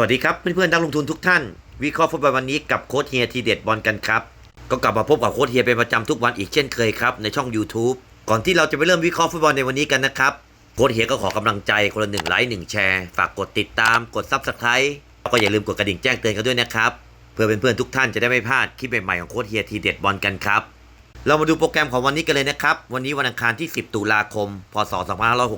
สวัสดีครับเพื่อนๆนักลงทุนทุกท่าน วิเคราะห์ฟุตบอลวันนี้กับโค้ชเฮียทีเด็ดบอลกันครับ ก็กลับมาพบกับโค้ชเฮียเป็นประจำทุกวันอีกเช่นเคยครับในช่อง YouTube ก่อนที่เราจะไปเริ่มวิเคราะห์ฟุตบอลในวันนี้กันนะครับโค้ชเฮียก็ขอกำลังใจคนละหนึ่งไลค์หนึ่งแชร์ฝากกดติดตามกดซับสไครต์แล้วก็อย่าลืมกดกระดิ่งแจ้งเตือนกันด้วยนะครับเพื่อเป็นเพื่อนๆทุกท่านจะได้ไม่พลาดคลิปใหม่ๆของโค้ชเฮียทีเด็ดบอลกันครับเรามาดูโปรแกรมของวันนี้กันเลยนะครับวันนี้วันอังคารที่ 10 ตุลาคม พศ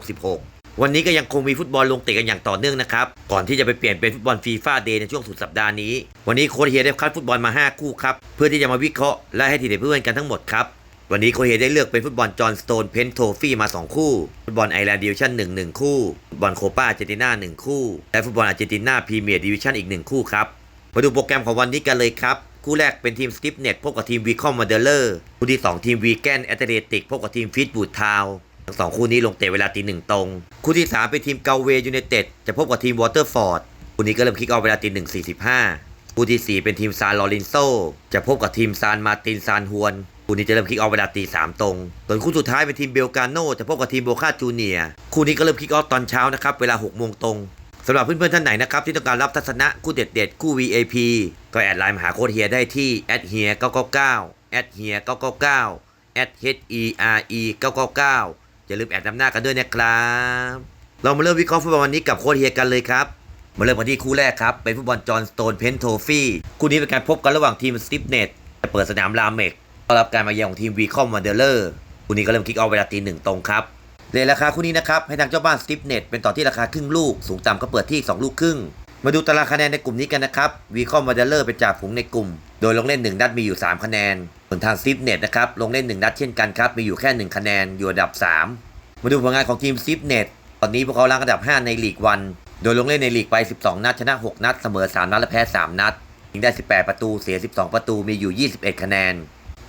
2566 วันนี้ก็ยังคงมีฟุตบอลลงเตะกันอย่างต่อเนื่องนะครับ ก่อนที่จะไปเปลี่ยนเป็นฟุตบอลฟีฟ่าเดย์ในช่วงสุดสัปดาห์นี้ วันนี้โค้ชเฮียได้คัดฟุตบอลมา 5 คู่ครับ เพื่อที่จะมาวิเคราะห์และให้ทีเด็ดเพื่อนกันทั้งหมดครับ วันนี้โค้ชเฮียได้เลือกเป็นฟุตบอลจอห์นสโตนเพนโทฟี่มา 2 คู่ ฟุตบอลไอร์แลนด์ดิวิชั่น1 1 คู่ ฟุตบอลโคปาอาร์เจนตินา1คู่ และฟุตบอลอาร์เจนตินาพรีเมียร์ดิวิชั่นอีก 1 คู่ครับ มาดูโปรแกรมของวันนี้กันเลยครับ คู่แรกเป็นทีมสติปเน็ตพบกับทีมวีคอมมาเดเลอร์ คู่ที่ 2 ทีมวีแกนแอตเลติกพบกับทีมฟิตบูดทาว ทั้งสองคู่นี้ลงเตะเวลาตีหนึ่งตรง คู่ที่ 3 เป็นทีมเกาเวยูไนเต็ดจะพบกับทีมวอเตอร์ฟอร์ดคู่นี้ก็เริ่มคิกออฟเวลาตีหนึ่งสี่สิบห้าคู่ที่ 4 เป็นทีมซานลอรินโซจะพบกับทีมซานมาตินซานฮวนคู่นี้จะเริ่มคิกออฟเวลาตีสามตรง ส่วนคู่สุดท้ายเป็นทีมเบลกาโนจะพบกับทีมโบคาจูเนียคู่นี้ก็เริ่มคิกออฟตอนเช้านะครับเวลา6โมงตรงสำหรับเพื่อนๆท่านไหนนะครับที่ต้องการรับทัศนะคู่เด็ดๆคู่ VAP ก็แอดไลน์มาหาโค้ดเฮียได้ที่ h e r 999 h e r 999 h e r e 999 อย่าลืมแอดนำหน้ากันด้วยนะครับ เรามาเริ่มวิเคราะห์ฟุตบอลวันนี้กับโค้ดเฮียกันเลยครับ มาเริ่มกันที่คู่แรกครับ เป็นฟุตบอลจอห์นสโตนเพนโทฟี่คู่นี้เป็นการพบกันระหว่างทีมสติปเน็ตจะเปิดสนามรามเมกต้อนรับการมาเยือนของทีมวีคอมวันเดอร์เลอร์คู่นี้ก็เริ่มคิกออฟเวลาตีหนึ่งตรงครับเรทราคาคู่นี้นะครับให้ทางเจ้าบ้านสติปเน็ตเป็นต่อที่ราคาครึ่งลูก สูงต่ำก็เปิดที่ 2 ลูกครึ่ง มาดูตารางคะแนนในกลุ่มนี้กันนะครับวีคอมมาเดเลอร์เป็นจ่าฝูงในกลุ่ม โดยลงเล่น 1 นัดมีอยู่ 3 คะแนน ส่วนทางสติปเน็ตนะครับลงเล่น 1 นัดเช่นกันครับ มีอยู่แค่ 1 คะแนนอยู่อันดับ 3 มาดูผลงานของทีมสติปเน็ตตอนนี้พวกเขาลังอันดับ 5 ในลีกวัน โดยลงเล่นในลีกไป 12 นัด ชนะ 6 นัด เสมอ 3 นัด และแพ้ 3 นัด ยิงได้ 18 ประตู เสีย 12 ประตู มีอยู่ 21 คะแนน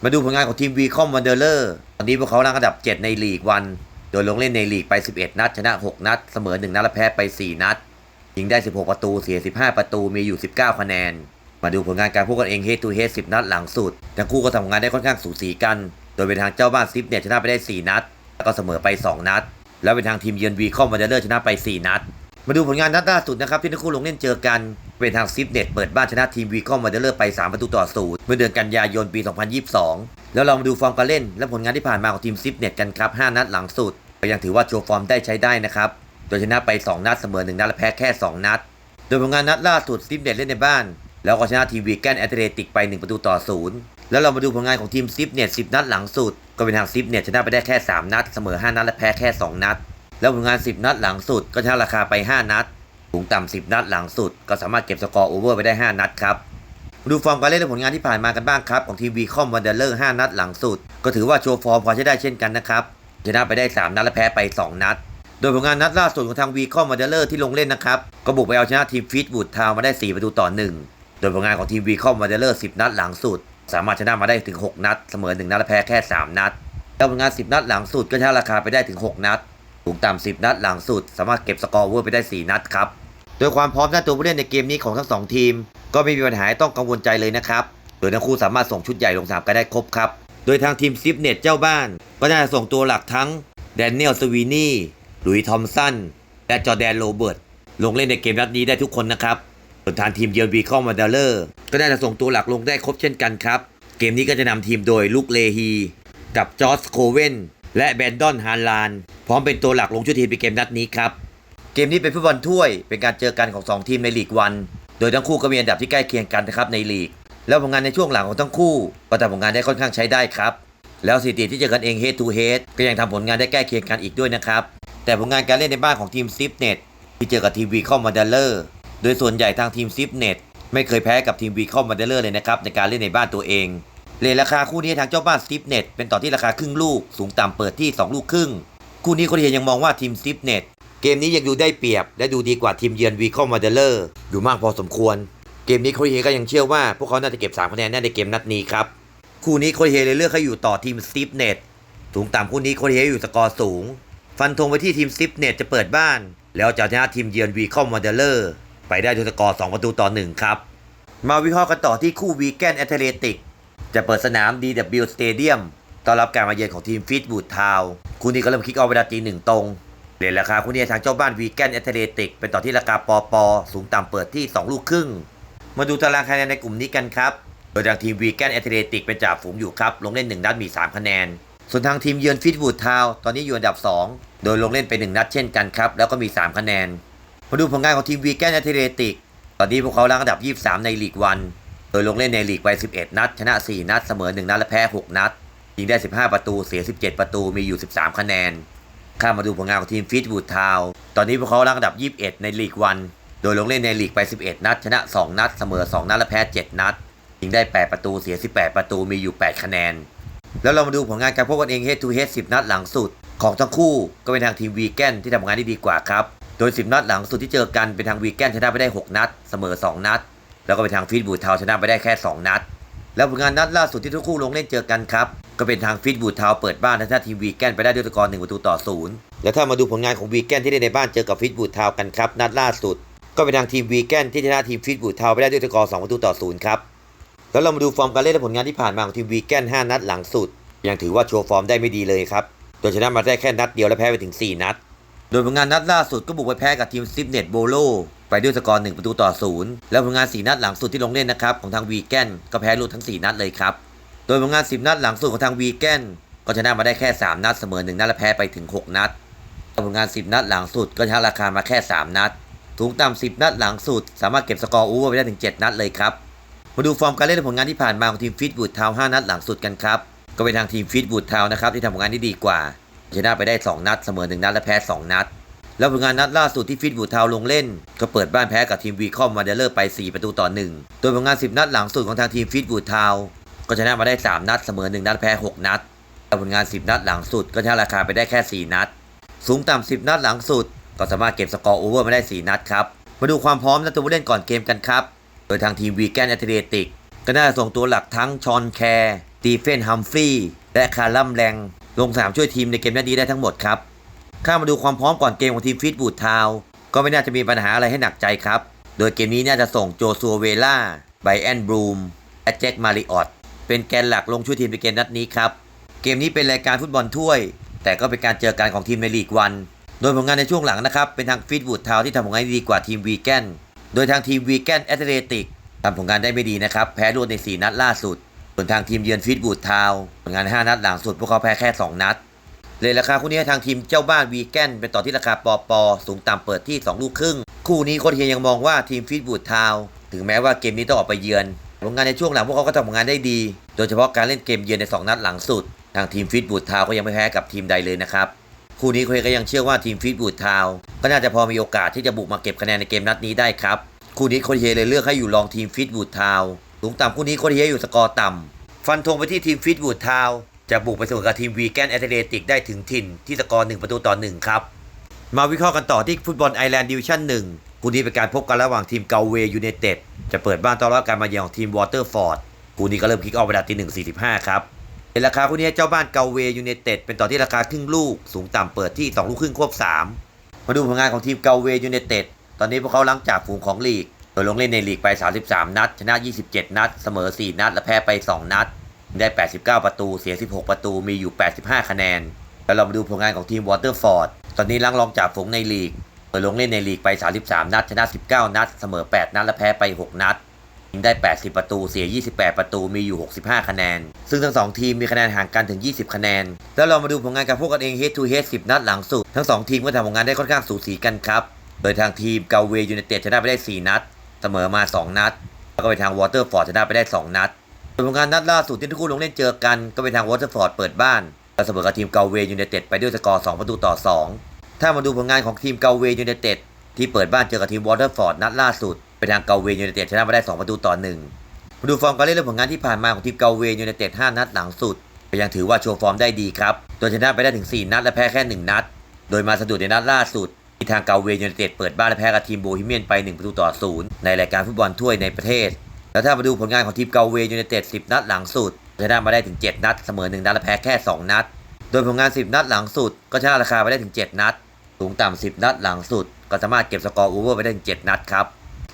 มาดูผลงานของทีมวีคอมวันเดอร์เลอร์ตอนนี้พวกเขาลังอันดับ 7 ในลีกวัน โดยลงเล่นในลีกไป 11 นัด ชนะ 6 นัด เสมอ 1 นัด และแพ้ไป 4 นัด ยิงได้ 16 ประตู เสีย 15 ประตู มีอยู่ 19 คะแนน มาดูผลงานการพวกกันเอง head to head 10นัดหลังสุด ทั้งคู่ก็ทำงานได้ค่อนข้างสูสีกัน โดยเป็นทางเจ้าบ้านซิปเนี่ยชนะไปได้ 4 นัด แล้วก็เสมอไป 2 นัด แล้วเป็นทางทีมเยือนวีคอมวันเดอร์ชนะไป 4 นัด มาดูผลงานนัดล่าสุดนะครับที่ทั้งคู่ลงเล่นเจอกัน เป็นทางซิปเน็ตเปิดบ้านชนะทีมวีคอมวันเดอร์ไป 3 ประตูต่อศูนย์เมื่อเดือนกันยายนปี 2022 แล้วเรามาดูฟอร์มการเล่น และผลงานที่ผ่านมาของทีมซิปเน็ตกันครับ 5 นัดหลังสุดก็ยังถือว่าโชว์ฟอร์มได้ใช้ได้นะครับ โดยชนะไป 2 นัดเสมอ 1 นัดและแพ้แค่ 2 นัด โดยผลงานนัดล่าสุดซิปเน็ตเล่นในบ้าน แล้วก็ชนะทีมวีแกนแอตเลติกไป 1 ประตูต่อศูนย์แล้วเรามาดูผลงานของทีมซิปเน็ต10 นัดหลังสุด ก็เป็นทางซิปเน็ตชนะไปได้แค่ 3 นัด เสมอ 5 นัด และแพ้แค่ 2 นัด แล้วผลงาน 10 นัดหลังสุด ก็ชนะราคาไป 5 นัดสูงต่ำ10 นัดหลังสุด ก็สามารถเก็บสกอร์โอเวอร์ไปได้ 5 นัดครับมาดูฟอร์มการเล่นและผลงานที่ผ่านมากันบ้างครับ ของทีมวีคอมวันเดอร์เลอร์5นัดหลังสุด ก็ถือว่าโชว์ฟอร์มพอใช้ได้เช่นกันนะครับชนะไปได้ 3 นัดและแพ้ไป 2 นัด โดยผลงานนัดล่าสุดของทางวีคอมวันเดอร์เลอร์ที่ลงเล่นนะครับก็บุกไปเอาชนะทีมฟิตบูดทาวมาได้ 4 ประตูต่อ 1 โดยผลงานของทีมวีคอมวันเดอร์เลอร์10นัดหลังสุด สามารถชนะมาได้ถึง 6 นัด เสมอ 1 นัดและแพ้แค่ 3 นัดแล้วผลงาน 10 นัดหลังสุดก็ชนะราคาไปได้ถึง 6 นัดสูงต่ำ10 นัดหลังสุด สามารถเก็บสกอร์เวอร์ไปได้ 4 นัดครับโดยความพร้อมหน้าตัวผู้เล่นในเกมนี้ของทั้งสองทีม ก็ไม่มีปัญหาให้ต้องกังวลใจเลยนะครับโดยทั้งคู่สามารถส่งชุดใหญ่ลงสนามกันได้ครบครับโดยทางทีมซิฟเน็ตเจ้าบ้าน ก็น่าจะส่งตัวหลักทั้งแดเนียลสวีนี่หลุยทอมสันและจอแดนโรเบิร์ตลงเล่นในเกมนัดนี้ได้ทุกคนนะครับ ส่วนทางทีมเยือนวีคอมมาเดเลอร์ก็น่าจะส่งตัวหลักลงได้ครบเช่นกันครับ เกมนี้ก็จะนำทีมโดยลุกเลฮี กับจอร์จโคเวนและแบนดอนฮานลาน พร้อมเป็นตัวหลักลงชุดทีมในเกมนัดนี้ครับ เกมนี้เป็นฟุตบอลถ้วย เป็นการเจอกันของ 2 ทีมในลีกวัน โดยทั้งคู่ก็มีอันดับที่ใกล้เคียงกันนะครับในลีก แล้วผลงานในช่วงหลังของทั้งคู่ก็ทำผลงานได้ค่อนข้างใช้ได้ครับ แล้วสถิติที่เจอกันเอง head to head ก็ยังทำผลงานได้ใกล้เคียงกันอีกด้วยนะครับ แต่ผลงานการเล่นในบ้านของทีมซิฟเน็ตที่เจอกับทีมวีคอมมาเดเลอร์ โดยส่วนใหญ่ทางทีมซิฟเน็ตไม่เคยแพ้กับทีมวีคอมมาเดเลอร์เลยนะครับในการเล่นในบ้านตัวเองเลทราคาคู่นี้ทางเจ้าบ้านซิฟเน็ตเป็นต่อที่ราคาครึ่งลูกสูงต่ำเปิดที่ 2 ลูกครึ่ง คู่นี้คนเฮียยังมองว่าทีมซิฟเน็ตเกมนี้ยังดูได้เปรียบ และดูดีกว่าทีมเยือนวีคอมมาเดเลอร์อยู่มากพอสมควร เกมนี้โคเฮก็ยังเชื่อว่าพวกเขาน่าจะเก็บ3คะแนนแน่ในเกมนัดนี้ครับคู่นี้โคเฮเลยเลือกให้อยู่ต่อทีมสตีฟเน็ตสูงต่ำคู่นี้โคเฮอยู่สกอร์สูง ฟันธงไปที่ทีมสตีฟเน็ตจะเปิดบ้าน แล้วจะชนะทีมเยือนวีคอมมาเดเลอร์ ไปได้ด้วยสกอร์ 2 ประตูต่อ 1 ครับ มาวิเคราะห์กันต่อที่คู่วีแกนแอตเลติก จะเปิดสนาม DW Stadium ต้อนรับการมาเยือนของทีมฟิตบูดทาวคู่นี้ก็เริ่มคิกออฟเวลาตีหนึ่งตรงเรียนราคาคู่นี้ทางเจ้าบ้านวีแกนแอตเลติกเป็นต่อที่ราคาปอปอสูงต่ำเปิดที่ 2 ลูกครึ่ง มาดูตารางคะแนนในกลุ่มนี้กันครับ โดยทางทีมวีแกนแอตเลติกเป็นจ่าฝูงอยู่ครับลงเล่น 1 นัดมี 3 คะแนน ส่วนทางทีมเยือนฟิตวูดทาวตอนนี้อยู่อันดับ 2 โดยลงเล่นไป 1 นัดเช่นกันครับแล้วก็มี 3 คะแนน มาดูผลงานของทีมวีแกนแอตเลติก ตอนนี้พวกเขารังอันดับ 23 ในลีกวัน โดยลงเล่นในลีกไป 11 นัด ชนะ 4 นัด เสมอ 1 นัด และแพ้ 6 นัด ยิงได้ 15 ประตู เสีย 17 ประตู มีอยู่ 13 คะแนน ข้ามมาดูผลงานของทีมฟิตวูดทาว ตอนนี้พวกเขารังอันดับ 21 ในลีกวัน โดยลงเล่นในลีกไป 11 นัด ชนะ 2 นัด เสมอ 2 นัด และแพ้ 7 นัด ยิงได้ 8 ประตู เสีย 18 ประตู มีอยู่ 8 คะแนน แล้วเรามาดูผลงานการพบกันเอง head to head 10 นัดหลังสุด ของทั้งคู่ ก็เป็นทางทีมวีแกนที่ทำงานได้ดีกว่าครับ โดย 10 นัดหลังสุดที่เจอกันเป็นทางวีแกนชนะไปได้ 6 นัด เสมอ 2 นัด แล้วก็เป็นทางฟิตบูทาวชนะไปได้แค่ 2 นัด แล้วผลงานนัดล่าสุดที่ทั้งคู่ลงเล่นเจอกันครับ ก็เป็นทางฟิตบูทาวเปิดบ้านชนะทีมวีแกนไปได้ด้วยสกอร์1ประตูต่อศูนย์แล้วถ้ามาดูผลงานของวีแกนที่ได้ในบ้านเจอกับฟิตบูทาวกันครับนัดล่าสุด ก็เป็นทางทีมวีแกนที่ชนะทีมฟิตบูทาวไปได้ด้วยสกอร์2ประตูต่อศูนย์ครับแล้วเรามาดูฟอร์มการเล่นและผลงานที่ผ่านมาของทีมวีแกน5นัดหลังสุด ยังถือว่าโชว์ฟอร์มได้ไม่ดีเลยครับโดยชนะมาได้แค่นัดเดียวและแพ้ไปถึง 4 นัด โดยผลงานนัดล่าสุดก็บุกไปแพ้กับทีมซิปเน็ตโบโลไปด้วยสกอร์1ประตูต่อศูนย์แล้วผลงาน 4 นัดหลังสุดที่ลงเล่นนะครับของทางวีแกนก็แพ้รวดทั้ง 4 นัดเลยครับ โดยผลงาน 10 นัดหลังสุดของทางวีแกนก็ชนะมาได้แค่ 3 นัดเสมอ 1 นัดและแพ้ไปถึง 6 นัดผลงาน 10 นัดหลังสุดก็ชนะราคามาแค่ 3 นัดสูงต่ำ10 นัดหลังสุด สามารถเก็บสกอร์โอเวอร์ไปได้ถึง 7 นัดเลยครับ มาดูฟอร์มการเล่นและผลงานที่ผ่านมาของทีมฟิตบูดทาวน์5นัดหลังสุดกันครับ ก็เป็นทางทีมฟิตบูดทาวน์นะครับที่ทำผลงานได้ดีกว่า ชนะไปได้ 2 นัดเสมอ 1 นัดและแพ้ 2 นัด แล้วผลงานนัดล่าสุดที่ฟิตบูทาวลงเล่น ก็เปิดบ้านแพ้กับทีมวีคอมมาเดเลอร์ไป 4 ประตูต่อ 1 โดยผลงาน 10 นัดหลังสุดของทางทีมฟิตบูทาวก็ชนะมาได้ 3 นัดเสมอ 1 นัดและแพ้ 6 นัดแล้วผลงาน 10 นัดหลังสุดก็ชนะราคาไปได้แค่ 4 นัด สูงต่ำ10 นัดหลังสุด ก็สามารถเก็บสกอร์โอเวอร์มาได้ 4 นัดครับมาดูความพร้อมและตัวผู้เล่นก่อนเกมกันครับ โดยทางทีมวีแกนแอตเลติกก็น่าจะส่งตัวหลักทั้งชอนแคร์ตีเฟนฮัมฟรีย์และคาร์ลัมแรง ลงสนามช่วยทีมในเกมนัดนี้ได้ทั้งหมดครับ ข้ามาดูความพร้อมก่อนเกมของทีมฟิตบูดทาวก็ไม่น่าจะมีปัญหาอะไรให้หนักใจครับ โดยเกมนี้น่าจะส่งโจซัวเวล่าไบแอนบรูมและแจ็คมาริออตเป็นแกนหลักลงช่วยทีมในเกมนัดนี้ครับ เกมนี้เป็นรายการฟุตบอลถ้วย แต่ก็เป็นการเจอกันของทีมในลีกวัน โดยผลงานในช่วงหลังนะครับ เป็นทางฟิตบูดทาวที่ทำผลงานได้ดีกว่าทีมวีแกน โดยทางทีมวีแกนแอตเลติกทำผลงานได้ไม่ดีนะครับ แพ้รวดใน 4 นัดล่าสุด ส่วนทางทีมเยือนฟิตบูดทาวผลงาน 5 นัดหลังสุดพวกเขาแพ้แค่ 2 นัด เลยราคาคู่นี้ทางทีมเจ้าบ้านวีแกนเป็นต่อที่ราคาปอปอสูงต่ำเปิดที่ 2 ลูกครึ่ง คู่นี้โค้ชเฮียยังมองว่าทีมฟิตบูดทาวถึงแม้ว่าเกมนี้ต้องออกไปเยือนผลงานในช่วงหลังพวกเขาก็ทำผลงานได้ดี โดยเฉพาะการเล่นเกมเยือนใน 2 นัดหลังสุด ทางทีมฟิตบูดทาวก็ยังไม่แพ้กับทีมใดเลยนะครับคู่นี้โค้ชเฮียก็ยังเชื่อว่าทีมฟิตบูดทาวก็น่าจะพอมีโอกาสที่จะบุกมาเก็บคะแนนในเกมนัดนี้ได้ครับคู่นี้โค้ชเฮียเลยเลือกให้อยู่รองทีมฟิตวูดทาว สูงต่ำคู่นี้โค้ชเฮียอยู่สกอร์ต่ำ ฟันธงไปที่ทีมฟิตวูดทาวจะบุกไปเสมอกับทีมวีแกนแอตเลติกได้ถึงถิ่นที่สกอร์ 1 ประตูต่อ 1 ครับ มาวิเคราะห์กันต่อที่ฟุตบอลไอแลนด์ดิวิชั่น1คู่นี้เป็นการพบกันระหว่างทีมเกาเวยูไนเต็ดจะเปิดบ้านต้อนรับการมาเยือนของทีมวอเตอร์ฟอร์ดคู่นี้ก็เริ่มคิกออฟเวลาตีหนึ่งสี่สิบห้าครับเป็นราคาคู่นี้เจ้าบ้านเกาเวยูไนเต็ดเป็นต่อที่ราคาครึ่งลูกสูงต่ำเปิดที่สองลูกครึ่งควบสามมาดูผลงานของทีมเกาเวยูไนเต็ดตอนนี้พวกเขาหลังจากฝูงของลีก โดยลงเล่นในลีกไป 33 นัด ชนะ 27 นัด เสมอ 4 นัด และแพ้ไป 2 นัด ได้ 89 ประตู เสีย 16 ประตู มีอยู่ 85 คะแนน แล้วเรามาดูผลงานของทีมวอเตอร์ฟอร์ด ตอนนี้ลังรองจากฝูงในลีก โดยลงเล่นในลีกไป 33 นัด ชนะ 19 นัด เสมอ 8 นัด และแพ้ไป 6 นัดยิงได้ 80 ประตู เสีย 28 ประตู มีอยู่ 65 คะแนน ซึ่งทั้งสองทีมมีคะแนนห่างกันถึง 20 คะแนน แล้วเรามาดูผลงานการพบกันเอง head to head 10 นัดหลังสุด ทั้งสองทีมก็ทำผลงานได้ค่อนข้างสูสีกันครับ โดยทางทีมเกาเวยูไนเต็ดชนะไปได้ 4 นัด เสมอมา 2 นัด แล้วก็ไปทางวอเตอร์ฟอร์ดชนะไปได้ 2 นัดโดยผลงานนัดล่าสุดที่ทั้งคู่ลงเล่นเจอกันก็เป็นทางวอเตอร์ฟอร์ดเปิดบ้านและเสมอกับทีมเกาเวยูไนเต็ดไปด้วยสกอร์ 2 ประตูต่อ 2 ถ้ามาดูผลงานของทีมเกาเวยูไนเต็ดที่เปิดบ้านเจอกับทีมวอเตอร์ฟอร์ดนัดล่าสุดเป็นทางเกาเวยูไนเต็ดชนะมาได้ 2 ประตูต่อ 1 มาดูฟอร์มการเล่นและผลงานที่ผ่านมาของทีมเกาเวยูไนเต็ด5นัดหลังสุดก็ยังถือว่าโชว์ฟอร์มได้ดีครับ โดยชนะไปได้ถึง 4 นัดและแพ้แค่ 1 นัด โดยมาสะดุดในนัดล่าสุด ทางเกาเวยูไนเต็ดเปิดบ้านและแพ้กับทีมโบฮีเมียนไป 1 ประตูต่อ0ในรายการฟุตบอลถ้วยในประเทศ แล้วถ้ามาดูผลงานของทีมเกาเวยูไนเต็ด 10 นัดหลังสุดชนะมาได้ถึง 7 นัด เสมอ 1 นัดและแพ้แค่ 2 นัด โดยผลงาน 10 นัดหลังสุด ก็ชนะราคาไปได้ถึง 7 นัด สูงต่ำ10 นัดหลังสุด ก็สามารถเก็บสกอร์โอเวอร์ไปได้ถึง 7 นัดครับ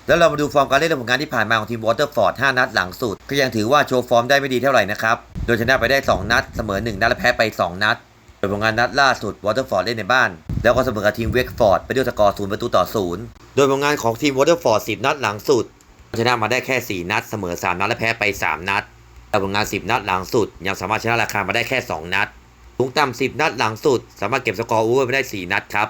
แล้วเรามาดูฟอร์มการเล่นและผลงานที่ผ่านมาของทีมวอเตอร์ฟอร์ด 5 นัดหลังสุด ก็ยังถือว่าโชว์ฟอร์มได้ไม่ดีเท่าไหร่นะครับ โดยชนะไปได้ 2 นัด เสมอ 1 นัดและแพ้ไป 2 นัด โดยผลงานนัดล่าสุดวอเตอร์ฟอร์ดเล่นในบ้าน แล้วก็เสมอกับทีมเวกฟอร์ดไปด้วยสกอร์0ประตูต่อ0โดยผลงานของทีมวอเตอร์ฟอร์ด10นัดหลังสุดชนะมาได้แค่ 4 นัดเสมอ 3 นัดและแพ้ไป 3 นัดแต่ผลงาน 10 นัดหลังสุด ยังสามารถชนะราคามาได้แค่ 2 นัดสูงต่ำ10 นัดหลังสุด สามารถเก็บสกอร์โอเวอร์ไปได้ 4 นัดครับ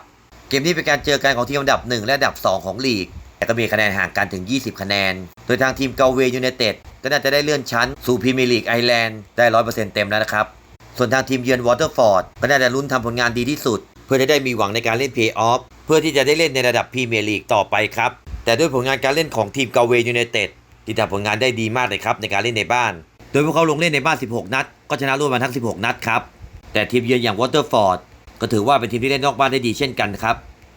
เกมนี้เป็นการเจอกันของทีมอันดับ 1 และอันดับ 2 ของลีก แต่ก็มีคะแนนห่างกันถึง 20 คะแนน โดยทางทีมเกาเวยูไนเต็ดก็น่าจะได้เลื่อนชั้น สู่พรีเมียร์ลีกไอร์แลนด์ได้ 100%เต็มแล้วนะครับ ส่วนทางทีมเยือนวอเตอร์ฟอร์ดก็น่าจะลุ้นทำผลงานดีที่สุดเพื่อจะได้มีหวังในการเล่นเพย์ออฟเพื่อที่จะได้เล่นในระดับพรีเมียร์ลีกต่อไปครับ แต่ด้วยผลงานการเล่นของทีมเกาเวยูไนเต็ดที่ทำผลงานได้ดีมากเลยครับในการเล่นในบ้าน โดยพวกเขาลงเล่นในบ้าน 16 นัด ก็ชนะรวดมาทั้ง 16 นัดครับ แต่ทีมเยือนอย่างวอเตอร์ฟอร์ดก็ถือว่าเป็นทีมที่เล่นนอกบ้านได้ดีเช่นกันครับ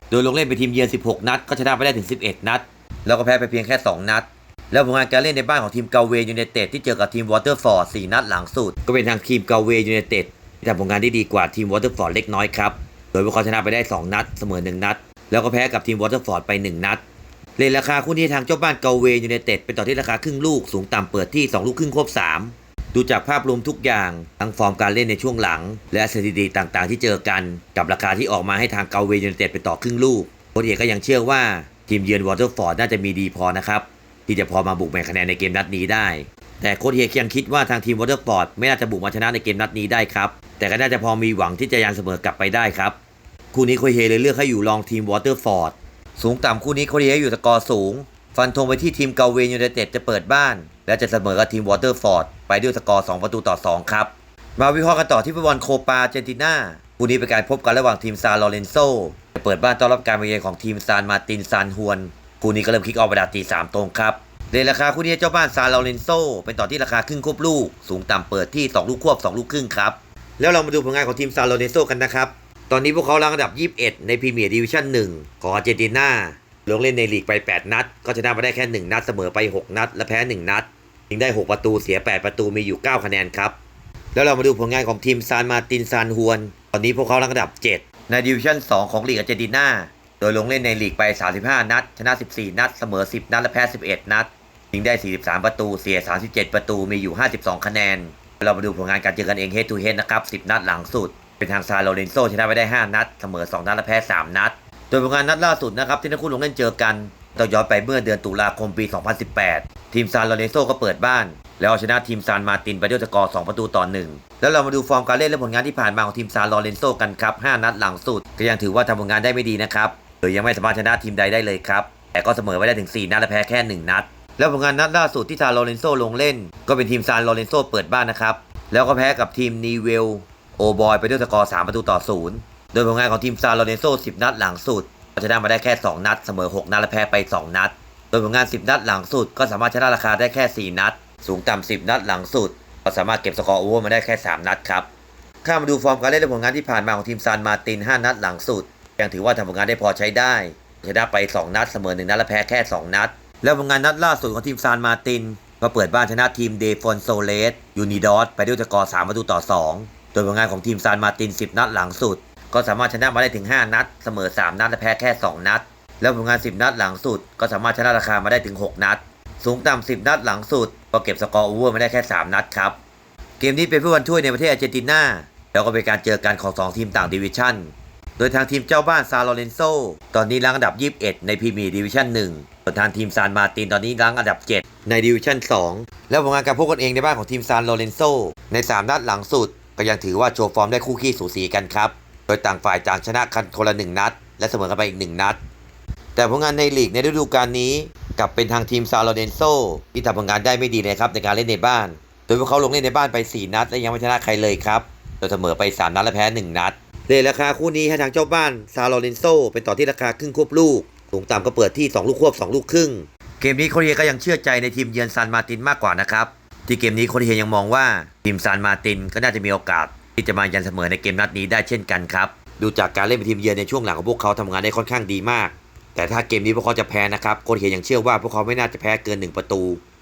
โดยลงเล่นเป็นทีมเยือน 16 นัด ก็ชนะไปได้ถึง 11 นัด แล้วก็แพ้ไปเพียงแค่ 2 นัด แล้วผลงานการเล่นในบ้านของทีมเกาเวยูไนเต็ดที่เจอกับทีมวอเตอร์ฟอร์ด4นัดหลังสุด ก็เป็นทางทีมกาเวยูไนเต็ดที่ทำผลงานได้ดีกว่าทีมวอเตอร์ฟอร์ดเล็กน้อยครับ โดยพวกเขาชนะไปได้ 2 นัด เสมอ 1 นัด แล้วก็แพ้กับทีมวอเตอร์ฟอร์ดไป 1 นัด เลนราคาคู่นี้ทางเจ้าบ้านเกาเวยูไนเต็ดเป็นต่อที่ราคาครึ่งลูกสูงต่ำเปิดที่ 2 ลูกครึ่งควบ3 ดูจากภาพรวมทุกอย่างทั้งฟอร์มการเล่นในช่วงหลัง และสถิติต่างๆ ที่เจอกันกับราคาที่ออกมาให้ทางเกาเวยูไนเต็ดเป็นต่อครึ่งลูกโค้ชเอกก็ยังเชื่อว่าทีมเยือนวอเตอร์ฟอร์ดน่าจะมีดีพอนะครับที่จะพอมาบุกแบ่งคะแนนในเกมนัดนี้ได้ แต่โค้ชเฮียยังคิดว่าทางทีมวอเตอร์ฟอร์ดไม่น่าจะบุกมาชนะในเกมนัดนี้ได้ครับ แต่ก็น่าจะพอมีหวังที่จะยันเสมอกลับไปได้ครับ คู่นี้โค้ชเฮียเลยเลือกให้อยู่รองทีมวอเตอร์ฟอร์ดสูงต่ำคู่นี้โค้ชเฮียอยู่สกอร์สูง ฟันธงไปที่ทีมเกาเวนยูไนเต็ดจะเปิดบ้าน และจะเสมอกับทีมวอเตอร์ฟอร์ดไปด้วยสกอร์2ประตูต่อ 2 ครับ มาวิเคราะห์กันต่อที่ฟุตบอลโคปาเจนตินาคู่นี้เป็นการพบกันระหว่างทีมซานลอเรนโซจะเปิดบ้านต้อนรับการมาเยือนของทีมซานมาตินซานฮวนคู่นี้ก็เริ่มคิกออฟเวลาตีสามตรงครับ เรทราคาคู่นี้เจ้าบ้านซาลอเรนโซเป็นต่อที่ราคาครึ่งควบลูก สูงต่ำเปิดที่ 2 ลูกควบ 2 ลูกครึ่งครับ แล้วเรามาดูผลงานของทีมซาลอเรนโซกันนะครับ ตอนนี้พวกเขารังอันดับ 21 ในพรีเมียร์ดิวิชั่น 1 ของอาร์เจนตินาลงเล่นในลีกไป 8 นัด ก็ชนะมาได้แค่ 1 นัดเสมอไป 6 นัด และแพ้ 1 นัดยิงได้ 6 ประตูเสีย 8 ประตูมีอยู่ 9 คะแนนครับแล้วเรามาดูผลงานของทีมซานมาตินซานฮวน ตอนนี้พวกเขารังอันดับ 7 ในดิวิชั่น 2 ของลีกอาร์เจนตินาโดยลงเล่นในลีกไป 35 นัด ชนะ 14 นัด เสมอ 10 นัด และแพ้ 11 นัด ยิงได้ 43 ประตู เสีย 37 ประตู มีอยู่ 52 คะแนน เรามาดูผลงานการเจอกันเอง head to head นะครับ 10 นัดหลังสุด เป็นทางซานโลเรนโซชนะไปได้ 5 นัด เสมอ 2 นัดและแพ้ 3 นัด โดยผลงานนัดล่าสุดนะครับที่ทั้งคู่ลงเล่นเจอกันต้องย้อนไปเมื่อเดือนตุลาคมปี 2018 ทีมซานโลเรนโซก็เปิดบ้าน แล้วเอาชนะทีมซานมาตินไปด้วยสกอร์ 2 ประตูต่อ 1 แล้วเรามาดูฟอร์มการเล่นและผลงานที่ผ่านมาของทีมซานโลเรนโซกันครับ 5 นัดหลังสุด ก็ยังถือว่าทำผลงานได้ไม่ดีนะครับโดยยังไม่สามารถชนะทีมใดได้เลยครับ แต่ก็เสมอไว้ได้ถึง 4 นัดและแพ้แค่ 1 นัด แล้วผลงานนัดล่าสุดที่ซานโลเรนโซลงเล่น ก็เป็นทีมซานโลเรนโซเปิดบ้านนะครับ แล้วก็แพ้กับทีมนีเวลโอบอยไปด้วยสกอร์ 3 ประตูต่อ 0 โดยผลงานของทีมซานโลเรนโซ 10 นัดหลังสุดก็ชนะมาได้แค่ 2 นัด เสมอ 6 นัดและแพ้ไป 2 นัด โดยผลงาน 10 นัดหลังสุด ก็สามารถชนะราคาได้แค่ 4 นัด สูงต่ำ10 นัดหลังสุด ก็สามารถเก็บสกอร์โอเวอร์มาได้แค่ 3 นัดครับ ข้ามาดูฟอร์มการเล่นและผลงานที่ผ่านมาของทีมซานมาติน 5 นัดหลังสุด ยังถือว่าทำผลงานได้พอใช้ได้ ชนะไป 2 นัด เสมอ 1 นัดและแพ้แค่ 2 นัด แล้วผลงานนัดล่าสุดของทีมซานมาติน ก็เปิดบ้านชนะทีมเดฟอนโซเลสยูนิดอสไปด้วยสกอร์ 3 ประตูต่อ 2 โดยผลงานของทีมซานมาติน 10 นัดหลังสุด ก็สามารถชนะมาได้ถึง 5 นัด เสมอ 3 นัดและแพ้แค่ 2 นัด แล้วผลงาน 10 นัดหลังสุด ก็สามารถชนะราคามาได้ถึง 6 นัด สูงต่ำ10 นัดหลังสุด ก็เก็บสกอร์โอเวอร์มาได้แค่ 3 นัดครับ เกมนี้เป็นฟุตบอลถ้วยในประเทศอาร์เจนตินา แล้วก็เป็นการเจอกันของ2ทีมต่างดิวิชั่น โดยทางทีมเจ้าบ้านซาโลเรนโซตอนนี้รั้งอันดับ 21 ในพรีเมียร์ดิวิชั่น1 ส่วนทางทีมซานมาร์ตินตอนนี้รั้งอันดับ 7 ในดิวิชั่น 2 แล้วผลงานการพบกันเองในบ้านของทีมซานโลเรนโซ ใน 3 นัดหลังสุด ก็ยังถือว่าโชว์ฟอร์มได้คู่ขี้สูสีกันครับ โดยต่างฝ่ายต่างชนะกันคนละ 1 นัด และเสมอกันไปอีก 1 นัด แต่ผลงานในลีกในฤดูกาลนี้กลับเป็นทางทีมซานโลเรนโซที่ทำผลงานได้ไม่ดีเลยครับในการเล่นในบ้าน โดยพวกเขาลงเล่นในบ้านไป 4 นัด และยังไม่ชนะใครเลยครับโดยเสมอไป 3 นัดและแพ้ 1 นัดเลทราคาคู่นี้ให้ทางเจ้าบ้านซาโลเรนโซเป็นต่อที่ราคาครึ่งควบลูก สูงต่ำก็เปิดที่ 2 ลูกควบ 2 ลูกครึ่ง เกมนี้โคเรียก็ยังเชื่อใจในทีมเยือนซานมาตินมากกว่านะครับ ที่เกมนี้โคเรียยังมองว่าทีมซานมาตินก็น่าจะมีโอกาส ที่จะมายันเสมอในเกมนัดนี้ได้เช่นกันครับ ดูจากการเล่นเป็นทีมเยือนในช่วงหลังของพวกเขาทำงานได้ค่อนข้างดีมาก แต่ถ้าเกมนี้พวกเขาจะแพ้นะครับโคเรียยังเชื่อว่าพวกเขาไม่น่าจะแพ้เกินหนึ่งประตู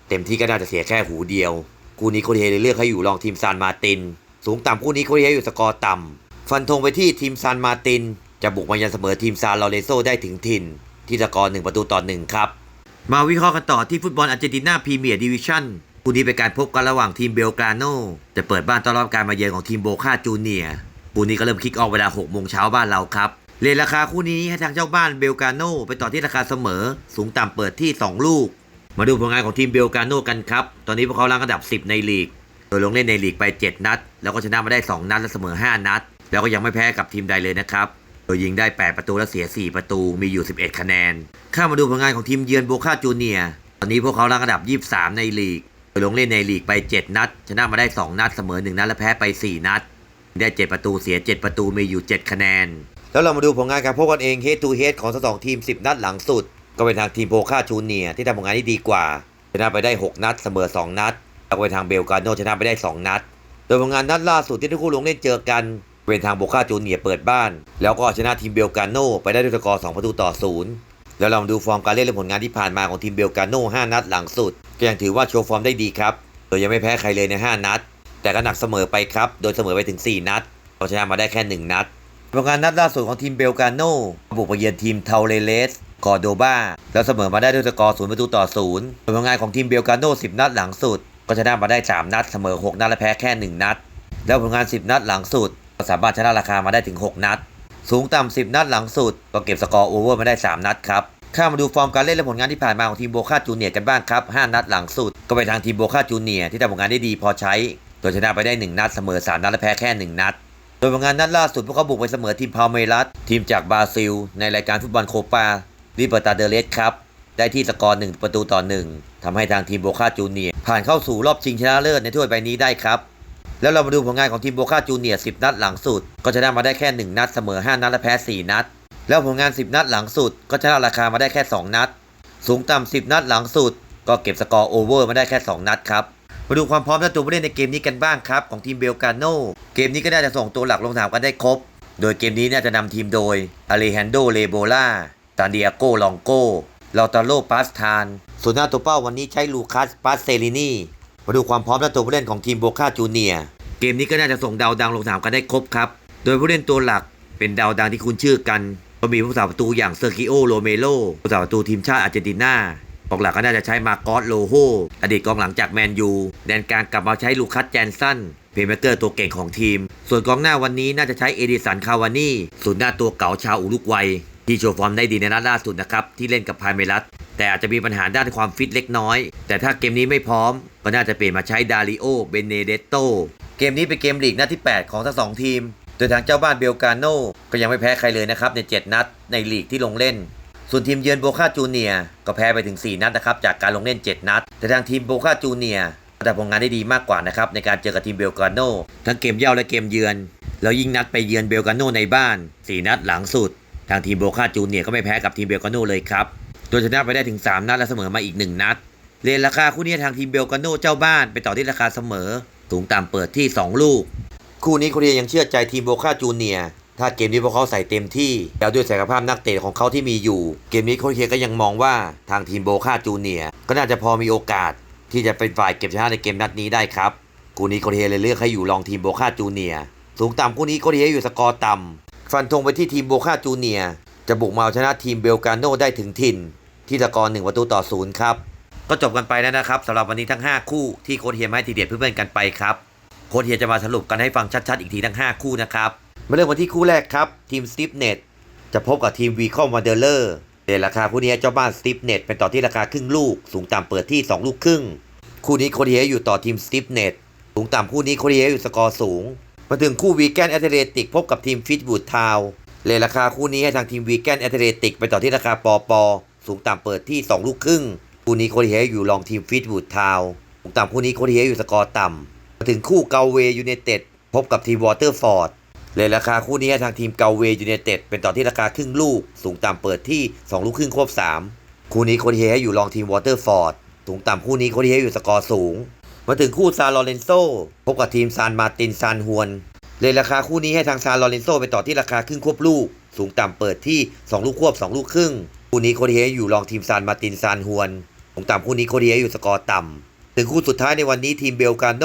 เต็มที่ก็น่าจะเสียแค่หูเดียวคู่นี้โคเรียเลยเลือกให้อยู่รองทีมซานมาติน สูงต่ำคู่นี้โคเรียอยู่สกอร์ต่ำฟันธงไปที่ทีมซานมาติน จะบุกมายันเสมอทีมซานลอเรโซได้ถึงถิ่น ที่สกอร์หนึ่งประตูต่อหนึ่งครับ มาวิเคราะห์กันต่อที่ฟุตบอลอาร์เจนตินาพรีเมียร์ดิวิชั่นคู่นี้เป็นการพบกันระหว่างทีมเบลกราโนจะเปิดบ้านต้อนรับการมาเยือนของทีมโบคาจูเนียร์คู่นี้ก็เริ่มคิกออกเวลา6โมงเช้าบ้านเราครับเลนราคาคู่นี้ให้ทางเจ้าบ้านเบลกาโนไปต่อที่ราคาเสมอ สูงต่ำเปิดที่ 2 ลูก มาดูผลงานของทีมเบลกาโนกันครับ ตอนนี้พวกเขาลังอันดับ 10 ในลีก โดยลงเล่นในลีกไป 7 นัด แล้วก็ชนะมาได้ 2 นัดและเสมอ 5 นัด แล้วก็ยังไม่แพ้กับทีมใดเลยนะครับ ดยยิงได้ 8 ประตูและเสีย 4 ประตูมีอยู่ 11 คะแนน ข้ามาดูผลงานของทีมเยือนโบคาจูเนียตอนนี้พวกเขาลังอันดับ 23 ในลีก โดยลงเล่นในลีกไป 7 นัด ชนะมาได้ 2 นัดเสมอ 1 นัดและแพ้ไป 4 นัด ได้ 7 ประตูเสีย 7 ประตูมีอยู่ 7 คะแนน แล้วเรามาดูผลงานการพบกันเอง head to head ของทั้งสองทีม 10 นัดหลังสุด ก็เป็นทางทีมโบคาจูเนียที่ทำผลงานที่ดีกว่า ชนะไปได้ 6 นัดเสมอ 2 นัด แล้วก็เป็นทางเบลกาโนชนะไปได้ 2 นัด โดยผลงานนัดล่าสุดที่ทั้งคู่ลงเล่นเจอกัน เป็นทางโบคาจูเนียเปิดบ้าน แล้วก็ชนะทีมเบลกาโนไปได้ด้วยสกอร์2ประตูต่อ0แล้วเรามาดูฟอร์มการเล่นและผลงานที่ผ่านมาของทีมเบลกาโน5นัดหลังสุด ก็ยังถือว่าโชว์ฟอร์มได้ดีครับ โดยยังไม่แพ้ใครเลยใน 5 นัด แต่ก็หนักเสมอไปครับ โดยเสมอไปถึง 4 นัดเอาชนะมาได้แค่ 1 นัดผลงานนัดล่าสุดของทีมเบลกาโนบุกไปเยือนทีมเทาเลเลสกอร์โดบาแล้วเสมอมาได้ด้วยสกอร์0ประตูต่อ0ผลงานของทีมเบลกาโน10 นัดหลังสุด ก็ชนะมาได้ 3 นัดเสมอ 6 นัดและแพ้แค่ 1 นัด แล้วผลงาน 10 นัดหลังสุด สามารถชนะราคามาได้ถึง 6 นัด สูงต่ำ10 นัดหลังสุด ก็เก็บสกอร์โอเวอร์มาได้ 3 นัดครับข้ามาดูฟอร์มการเล่นและผลงานที่ผ่านมาของทีมโบคาจูเนียร์กันบ้างครับ 5 นัดหลังสุด ก็ไปทางทีมโบคาจูเนียร์ที่ทำผลงานได้ดีพอใช้ โดยชนะไปได้ 1 นัดเสมอ 3 นัดและแพ้แค่ 1 นัด โดยผลงานนัดล่าสุดพวกเขาบุกไปเสมอทีมพาเมรัสทีมจากบราซิล ในรายการฟุตบอลโคปาลิเบอร์ตาเดเรสครับได้ที่สกอร์ 1 ประตูต่อ 1ทำให้ทางทีมโบคาจูเนียร์ผ่านเข้าสู่รอบชิงชนะเลิศในถ้วยใบนี้ได้ครับ แล้วเรามาดูผลงานของทีมโบคาจูเนียร์10 นัดหลังสุด ก็ชนะมาได้แค่ 1 นัดเสมอ 5 นัดและแพ้ 4 นัด แล้วผลงาน 10 นัดหลังสุด ก็ชนะราคามาได้แค่ 2 นัด สูงต่ำ10 นัดหลังสุด ก็เก็บสกอร์โอเวอร์มาได้แค่ 2 นัดครับ มาดูความพร้อมและตัวผู้เล่นในเกมนี้กันบ้างครับ ของทีมเบลกาโนเกมนี้ก็น่าจะส่งตัวหลักลงสนามกันได้ครบ โดยเกมนี้น่าจะนำทีมโดยอเลฮันโดเลโบล่าตาเดียโกลองโกลาตาโลปาสทานส่วนหน้าตัวเป้าวันนี้ใช้ลูคัสปาสเซลินี มาดูความพร้อมและตัวผู้เล่นของทีมโบคาจูเนียร์เกมนี้ก็น่าจะส่งดาวดังลงสนามกันได้ครบครับ โดยผู้เล่นตัวหลักเป็นดาวดังที่คุ้นชื่อกัน ก็มีผู้สาประตูอย่างเซอร์กิโอโรเมโลผู้สาประตูทีมชาติอาร์เจนตินากองหลังก็น่าจะใช้มาโกอสโลโฮอดีตกองหลังจากแมนยูแดนกลางกลับมาใช้ลูคัสแจนสันเพย์เมเกอร์ตัวเก่งของทีม ส่วนกองหน้าวันนี้น่าจะใช้เอดิสันคาวานี่ศูนย์หน้าตัวเก่าชาวอุรุกวัยที่โชว์ฟอร์มได้ดีในนัดล่าสุดนะครับที่เล่นกับพายเมรัส แต่อาจจะมีปัญหาด้านความฟิตเล็กน้อย แต่ถ้าเกมนี้ไม่พร้อม ก็น่าจะเปลี่ยนมาใช้ดาริโอ เบเนเดโต เกมนี้เป็นเกมลีกนัดที่ 8 ของทั้งสองทีม โดยทางเจ้าบ้านเบลกาโนก็ยังไม่แพ้ใครเลยนะครับใน 7 นัดในลีกที่ลงเล่น ส่วนทีมเยือนโบคาจูเนียก็แพ้ไปถึง 4 นัดนะครับจากการลงเล่น 7 นัด แต่ทางทีมโบคาจูเนียแต่ผลงานได้ดีมากกว่านะครับในการเจอกับทีมเบลกาโนทั้งเกมเย่าและเกมเยือน แล้วยิ่งนัดไปเยือนเบลกาโนในบ้าน 4 นัดหลังสุด ทางทีมโบคาจูเนียก็ไม่แพ้กับทีมเบลกาโนเลยครับ โดยชนะไปได้ถึง 3 นัดและเสมอมาอีก 1 นัดเรียนราคาคู่นี้ทางทีมเบลกาโนเจ้าบ้านไปต่อที่ราคาเสมอสูงต่ำเปิดที่ 2 ลูก คู่นี้โคเรียยังเชื่อใจทีมโบคาจูเนียถ้าเกมนี้พวกเขาใส่เต็มที่แล้วด้วยศักยภาพนักเตะของเขาที่มีอยู่ เกมนี้โคเรียก็ยังมองว่าทางทีมโบคาจูเนียก็น่าจะพอมีโอกาส ที่จะเป็นฝ่ายเก็บชนะในเกมนัดนี้ได้ครับคู่นี้โคเรียเลยเลือกให้อยู่รองทีมโบคาจูเนียสูงต่ำคู่นี้โคเรียอยู่สกอร์ต่ำฟันธงไปที่ทีมโบคาจูเนียจะบุกมาเอาชนะทีมเบลกาโนได้ถึงถิ่น ที่สกอร์1ประตูต่อศูนย์ครับก็จบกันไปแล้วนะครับสำหรับวันนี้ทั้ง 5 คู่ที่โค้ชเฮียมาให้ทีเด็ดเพื่อนๆกันไปครับโค้ชเฮียจะมาสรุปกันให้ฟังชัดๆอีกทีทั้ง 5 คู่นะครับมาเริ่มกันที่คู่แรกครับทีมสตีฟเน็ตจะพบกับทีมวีคอมวันเดอร์เลอร์เดราคาคู่นี้เจ้าบ้านสตีฟเน็ตเป็นต่อที่ราคาครึ่งลูก สูงต่ำเปิดที่ 2 ลูกครึ่ง คู่นี้โค้ชเฮียอยู่ต่อทีมสตีฟเน็ตสูงต่ำคู่นี้โค้ชเฮียอยู่สกอร์สูง มาถึงคู่วีแกนแอตเลติกพบกับทีมฟิตบูดทาวเลราคาคู่นี้ให้ทางทีมวีแกนแอตเลติกไปต่อที่ราคาปอปอ สูงต่ำเปิดที่ 2 ลูกครึ่ง คู่นี้โคดีเฮอยู่รองทีมฟิตวูดทาวสูงต่ำคู่นี้โคดีเฮอยู่สกอร์ต่ำมาถึงคู่เกาเวยูเนเต็ดพบกับทีมวอเตอร์ฟอร์ดเลยราคาคู่นี้ทางทีมเกาเวยูเนเต็ดเป็นต่อที่ราคาครึ่งลูก สูงต่ำเปิดที่ 2 ลูกครึ่งควบ 3 คู่นี้โคดีเฮอยู่รองทีมวอเตอร์ฟอร์ดสูงต่ำคู่นี้โคดีเฮอยู่สกอร์สูง มาถึงคู่ซานลอเรนโซพบกับทีมซานมาตินซานฮวนเลยราคาคู่นี้ให้ทางซานลอเรนโซเป็นต่อที่ราคาครึ่งควบลูก สูงต่ำเปิดที่ 2 ลูกควบ 2 ลูกครึ่ง คู่นี้โคดีเฮอยู่รองทีมซานมาตินซานฮวนสูงต่ำคู่นี้โคดีเฮอยู่สกอร์ต่ำถึงคู่สุดท้ายในวันนี้ทีมเบลกาโน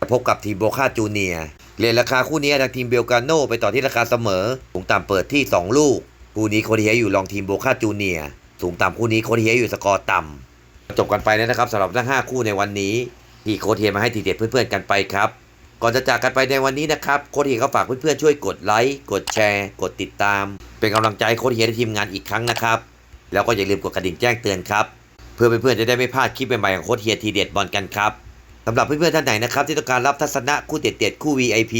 จะพบกับทีมโบคาจูเนียเรียนราคาคู่นี้ทางทีมเบลกาโน่ไปต่อที่ราคาเสมอสูงต่ำเปิดที่ 2 ลูก คู่นี้โคดีเฮอยู่รองทีมโบคาจูเนียสูงต่ำคู่นี้โคดีเฮอยู่สกอร์ต่ำจบกันไปแล้วนะครับสำหรับทั้ง5คู่ในวันนี้ที่โคเฮียมาให้ทีเด็ดเพื่อนๆกันไปครับก่อนจะจากกันไปในวันนี้นะครับโคเฮียก็ฝากเพื่อนๆช่วยกดไลค์กดแชร์ กดติดตาม เป็นกำลังใจโคเฮียและทีมงานอีกครั้งนะครับ แล้วก็อย่าลืมกดกระดิ่งแจ้งเตือนครับ เพื่อเพื่อนๆจะได้ไม่พลาดคลิปใหม่ๆของโค้ชเฮียทีเด็ดบอลกันครับสำหรับเพื่อนๆท่านไหนนะครับที่ต้องการรับทัศนะคู่เด็ดๆคู่ VIP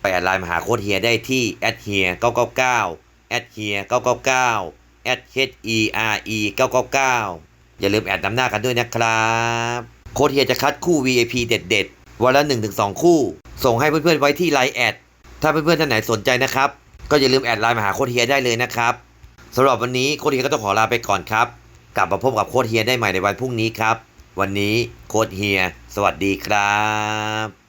ไปแอดไลน์มาหาโค้ชเฮียได้ที่ h e r 999 h e r 999 h e r e 999 อย่าลืมแอดนำหน้ากันด้วยนะครับ โค้ชเฮียจะคัดคู่ VIP เด็ดๆ วันละ 1-2 คู่ ส่งให้เพื่อนๆไว้ที่ไลน์แอดถ้าเพื่อนๆท่านไหนสนใจนะครับ ก็อย่าลืมแอดไลน์มาหาโค้ชเฮียได้เลยนะครับ สำหรับวันนี้โค้ดเฮียก็ต้องขอลาไปก่อนครับ กลับมาพบกับโค้ดเฮียได้ใหม่ในวันพรุ่งนี้ครับ วันนี้โค้ดเฮีย สวัสดีครับ